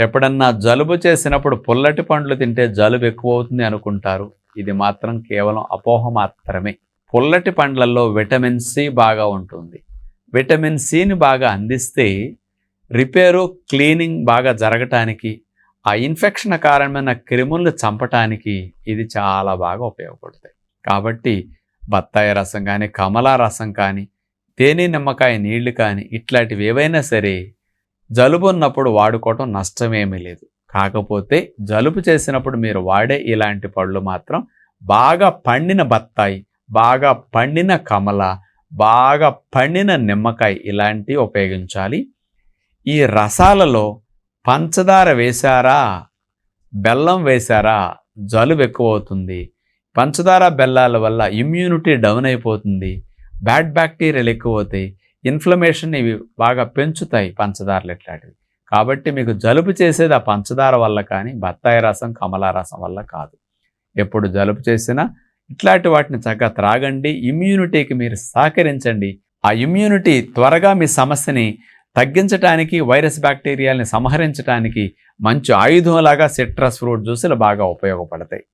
ఎప్పుడన్నా జలుబు చేసినప్పుడు పుల్లటి పండ్లు తింటే జలుబు ఎక్కువ అవుతుంది అనుకుంటారు. ఇది మాత్రం కేవలం అపోహ మాత్రమే. పుల్లటి పండ్లలో విటమిన్ సి బాగా ఉంటుంది. విటమిన్ సిని బాగా అందిస్తే రిపేరు క్లీనింగ్ బాగా జరగటానికి ఆ ఇన్ఫెక్షన్ కారణమైన క్రిములను చంపటానికి ఇది చాలా బాగా ఉపయోగపడుతుంది కాబట్టి బత్తాయి రసం కానీ కమలా రసం కానీ తేనె నిమ్మకాయ నీళ్ళు కానీ ఇట్లాంటివి ఏవైనా సరే జలుబు ఉన్నప్పుడు వాడుకోవటం నష్టమేమీ లేదు. కాకపోతే జలుబు చేసినప్పుడు మీరు వాడే ఇలాంటి పళ్ళు మాత్రం బాగా పండిన బత్తాయి బాగా పండిన కమల బాగా పండిన నిమ్మకాయ ఇలాంటివి ఉపయోగించాలి. ఈ రసాలలో పంచదార వేశారా? బెల్లం వేశారా? జలుబు ఎక్కువ అవుతుంది పంచదార బెల్లాల వల్ల ఇమ్యూనిటీ డౌన్ అయిపోతుంది. బ్యాడ్ బ్యాక్టీరియాలు ఎక్కువ అవుతాయి ఇన్ఫ్లమేషన్ ఇవి బాగా పెంచుతాయి పంచదారలు ఇట్లాంటివి. కాబట్టి మీకు జలుబు చేసేది ఆ పంచదార వల్ల కానీ బత్తాయి రసం కమలా రసం వల్ల కాదు. ఎప్పుడు జలుబు చేసినా ఇట్లాంటి వాటిని చక్కగా త్రాగండి ఇమ్యూనిటీకి మీరు సహకరించండి. ఆ ఇమ్యూనిటీ త్వరగా మీ సమస్యని తగ్గించడానికి వైరస్ బ్యాక్టీరియాల్ని సంహరించడానికి మంచి ఆయుధంలాగా సిట్రస్ ఫ్రూట్ జ్యూసులు బాగా ఉపయోగపడతాయి.